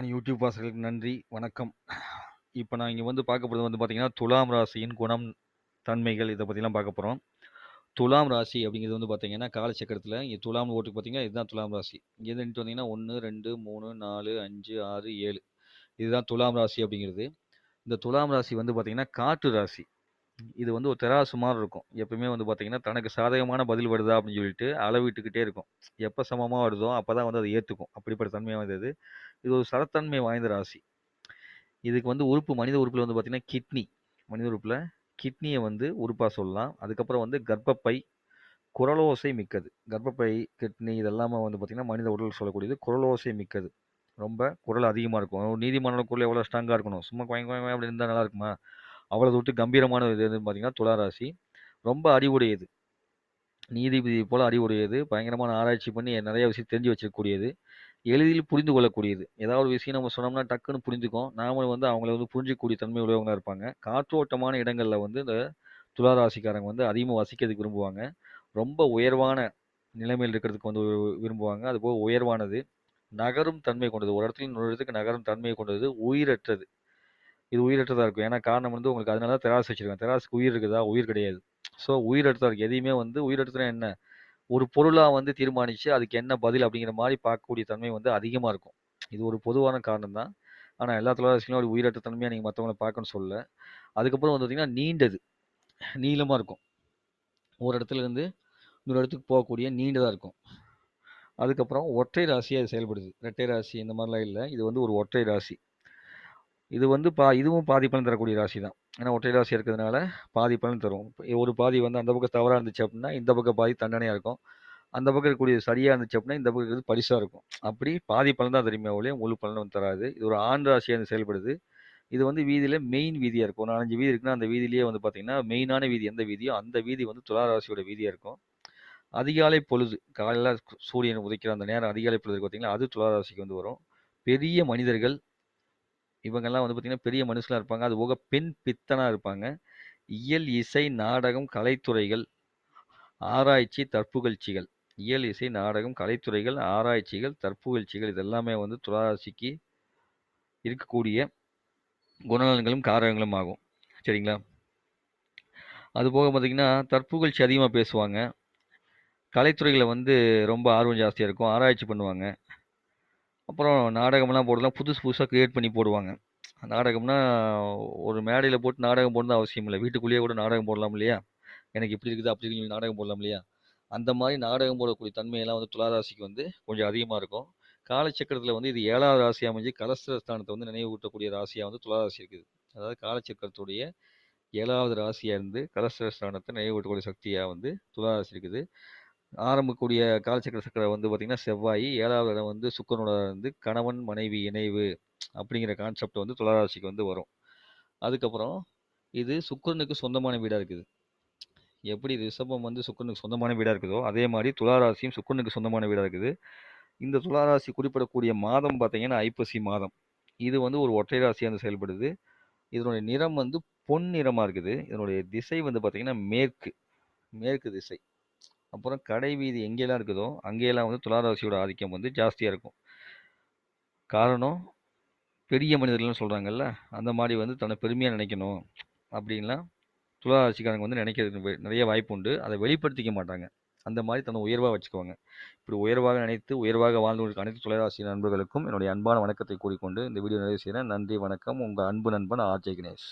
YouTube வாசகர்களுக்கு நன்றி, வணக்கம். இப்போ நான் இங்கே வந்து பார்க்க போகிறது வந்து பார்த்தீங்கன்னா, துலாம் ராசியின் குணம், தன்மைகள் இதை பற்றிலாம் பார்க்க போகிறோம் துலாம் ராசி அப்படிங்கிறது வந்து பார்த்தீங்கன்னா, காலச்சக்கரத்தில் இங்கே துலாம் ஓட்டுக்கு பார்த்தீங்கன்னா, இதுதான் துலாம் ராசி. இங்கேருந்து எண்ணிட்டு வந்தீங்கன்னா 1, 2, 3, 4, 5, 6, 7 இதுதான் துலாம் ராசி அப்படிங்கிறது. இந்த துலாம் ராசி வந்து பார்த்தீங்கன்னா, காற்று ராசி. இது வந்து ஒரு தெராசு மாரி இருக்கும். எப்பவுமே வந்து பார்த்தீங்கன்னா, தனக்கு சாதகமான பதில் வருதா அப்படின்னு சொல்லிட்டு அளவிட்டுக்கிட்டே இருக்கும். எப்ப சமமா வருதோ, அப்பதான் வந்து அது ஏத்துக்கும். அப்படிப்பட்ட தன்மை வாய்ந்தது. இது ஒரு சரத்தன்மை வாய்ந்த ராசி. இதுக்கு வந்து உறுப்பு மனித உறுப்புல வந்து பார்த்தீங்கன்னா, கிட்னி. மனித உறுப்புல கிட்னிய வந்து உறுப்பா சொல்லலாம். அதுக்கப்புறம் வந்து கர்ப்பப்பை, குரலோசை மிக்கது. கர்ப்பப்பை, கிட்னி இதெல்லாமே வந்து பார்த்தீங்கன்னா, மனித உடல் சொல்லக்கூடியது. குரலோசை மிக்கது. ரொம்ப குரல் அதிகமா இருக்கும். நீதிமன்ற நீதிமானோட குரல் எவ்வளோ ஸ்ட்ராங்கா இருக்கணும். சும்மா கொயங் கொயங் அப்படி இருந்தா நல்லா இருக்குமா? அவ்வளோ தொட்டு கம்பீரமான இது எதுன்னு பார்த்தீங்கன்னா, துளாராசி ரொம்ப அறிவுடையது. நீதிபதி போல அறிவுடையது. பயங்கரமான ஆராய்ச்சி பண்ணி நிறைய விஷயம் தெரிஞ்சு வச்சிருக்கக்கூடியது. எளிதில் புரிந்து கொள்ளக்கூடியது. ஏதாவது ஒரு விஷயம் நம்ம சொன்னோம்னா டக்குன்னு புரிஞ்சுக்கும். நாமளும் வந்து அவங்கள வந்து புரிஞ்சுக்கக்கூடிய தன்மை உள்ளவங்களாக இருப்பாங்க. காற்றோட்டமான இடங்களில் வந்து இந்த துளாராசிக்காரங்க வந்து அதிகமாக வசிக்கிறதுக்கு விரும்புவாங்க. ரொம்ப உயர்வான நிலைமையில் இருக்கிறதுக்கு வந்து விரும்புவாங்க. அதுபோக உயர்வானது. நகரும் தன்மை கொண்டது. ஒரு இடத்துல இன்னொரு இடத்துக்கு நகரும் தன்மை கொண்டது. உயிரற்றது. இது உயிரற்றதாக இருக்கும். ஏன்னா காரணம் வந்து உங்களுக்கு அதனால தான் தெராசு வச்சிருக்கேன் தெராசுக்கு உயிர் இருக்குதா? உயிர் கிடையாது. ஸோ உயிரற்றதா இருக்குது எதையுமே வந்து உயிரற்றதுனா என்ன? ஒரு பொருளாக வந்து தீர்மானிச்சு அதுக்கு என்ன பதில் அப்படிங்கிற மாதிரி பார்க்கக்கூடிய தன்மை வந்து அதிகமாக இருக்கும். இது ஒரு பொதுவான காரணம் தான். ஆனால் எல்லா தொழிலாளர்களும் ஒரு உயிரற்ற தன்மையாக நீங்கள் மற்றவங்களை பார்க்கணும்னு சொல்ல அதுக்கப்புறம் வந்து பார்த்தீங்கன்னா, நீண்டது. நீளமாக இருக்கும். ஒரு இடத்துல இருந்து இன்னொரு இடத்துக்கு போகக்கூடிய நீண்டதாக இருக்கும். அதுக்கப்புறம் ஒற்றை ராசியாக அது செயல்படுது. ரெட்டை ராசி இந்த மாதிரிலாம் இல்லை இது வந்து ஒரு ஒற்றை ராசி. இது வந்து பா இதுவும் பாதி பலன் தரக்கூடிய ராசி தான். ஏன்னா ஒற்றை ராசி இருக்கிறதுனால பாதி பலன் தரும். ஒரு பாதி வந்து அந்த பக்கம் தவறாக இருந்துச்சு அப்படின்னா, இந்த பக்கம் பாதி தண்டனையாக இருக்கும். அந்த பக்கம் இருக்கக்கூடிய சரியாக இருந்துச்சு அப்படின்னா, இந்த பக்கம் இருக்கிறது பரிசாக இருக்கும். அப்படி பாதி பலன் தான் தருமே ஒழிய முழு பலன் வந்து தராது. இது ஒரு ஆண் ராசியாக வந்து செயல்படுது. இது வந்து வீதியில் மெயின் வீதியாக இருக்கும். ஒரு 4, 5 வீதி இருக்குன்னா, அந்த வீதியிலேயே வந்து பார்த்திங்கன்னா மெயினான வீதி எந்த வீதியோ அந்த வீதி வந்து துலா ராசியோட இருக்கும். அதிகாலை பொழுது. காலையில் சூரியன் உதிக்கிற அந்த நேரம் அதிகாலை பொழுது பார்த்திங்கன்னா அது துலா ராசிக்கு வந்து வரும். பெரிய மனிதர்கள் இவங்கெல்லாம் வந்து பார்த்திங்கன்னா பெரிய மனுஷலாக இருப்பாங்க. அதுபோக பெண் பித்தனாக இருப்பாங்க. இயல், இசை, நாடகம், கலைத்துறைகள், ஆராய்ச்சி, தற்புகழ்ச்சிகள். இயல், இசை, நாடகம், கலைத்துறைகள், ஆராய்ச்சிகள், தற்புகழ்ச்சிகள் இது எல்லாமே வந்து துளாராசிக்கு இருக்கக்கூடிய குணநலன்களும், காரகங்களும் ஆகும். சரிங்களா? அதுபோக பார்த்திங்கன்னா தற்புகழ்ச்சி அதிகமாக பேசுவாங்க. கலைத்துறைகளை வந்து ரொம்ப ஆர்வம் ஜாஸ்தியாக இருக்கும். ஆராய்ச்சி பண்ணுவாங்க. அப்புறம் நாடகம்லாம் போடுறதுலாம் புதுசு புதுசாக க்ரியேட் பண்ணி போடுவாங்க. நாடகம்னா ஒரு மேடையில் போட்டு நாடகம் போடணும்னு அவசியம் இல்லை வீட்டுக்குள்ளேயே கூட நாடகம் போடலாம் இல்லையா? எனக்கு இப்படி இருக்குது, அப்படி இருக்குது நாடகம் போடலாம் இல்லையா? அந்த மாதிரி நாடகம் போடக்கூடிய தன்மையெல்லாம் வந்து துளாராசிக்கு வந்து கொஞ்சம் அதிகமாக இருக்கும். காலச்சக்கரத்தில் வந்து இது ஏழாவது ராசியாக அமைஞ்சு கலஸ்திரஸ்தானத்தை வந்து நினைவூட்டக்கூடிய ராசியாக வந்து துளாராசி இருக்குது. அதாவது காலச்சக்கரத்துடைய ஏழாவது ராசியாக இருந்து கலஸ்திரஸ்தானத்தை நினைவூட்டக்கூடிய சக்தியாக வந்து துளாராசி இருக்குது. ஆரம்பக்கூடிய காலச்சக்கர சக்கரை வந்து பார்த்திங்கன்னா செவ்வாய் ஏழாவது இடம் வந்து சுக்கிரனோட வந்து கணவன், மனைவி இணைவு அப்படிங்கிற கான்செப்ட் வந்து துளராசிக்கு வந்து வரும். அதுக்கப்புறம் இது சுக்கிரனுக்கு சொந்தமான வீடாக இருக்குது. எப்படி ரிஷபம் வந்து சுக்கரனுக்கு சொந்தமான வீடாக இருக்குதோ, அதே மாதிரி துளாராசியும் சுக்கரனுக்கு சொந்தமான வீடாக இருக்குது. இந்த துளாராசி குறிப்பிடக்கூடிய மாதம் பார்த்தீங்கன்னா, ஐப்பசி மாதம். இது வந்து ஒரு ஒற்றை ராசியாக வந்து செயல்படுது. இதனுடைய நிறம் வந்து பொன் நிறமாக இருக்குது. இதனுடைய திசை வந்து பார்த்திங்கன்னா மேற்கு. மேற்கு திசை. அப்புறம் கடை வீதி எங்கெல்லாம் இருக்குதோ, அங்கேயெல்லாம் வந்து துளாராசியோட ஆதிக்கம் வந்து ஜாஸ்தியாக இருக்கும். காரணம், பெரிய மனிதர்கள்னு சொல்கிறாங்கல்ல அந்த மாதிரி வந்து தன்னை பெருமையாக நினைக்கணும் அப்படின்லாம் துளாராசிக்காரங்க வந்து நினைக்கிறதுக்கு நிறைய வாய்ப்பு உண்டு. அதை வெளிப்படுத்திக்க மாட்டாங்க. அந்த மாதிரி தன்னை உயர்வாக வச்சுக்குவாங்க. இப்படி உயர்வாக நினைத்து, உயர்வாக வாழ்ந்து அனைத்து துளராசி நண்பர்களுக்கும் என்னுடைய அன்பான வணக்கத்தை கூறிக்கொண்டு இந்த வீடியோ நிறைவு செய்கிறேன் நன்றி, வணக்கம். உங்கள் அன்பு நண்பன் ஆர்.ஜே. கணேஷ்.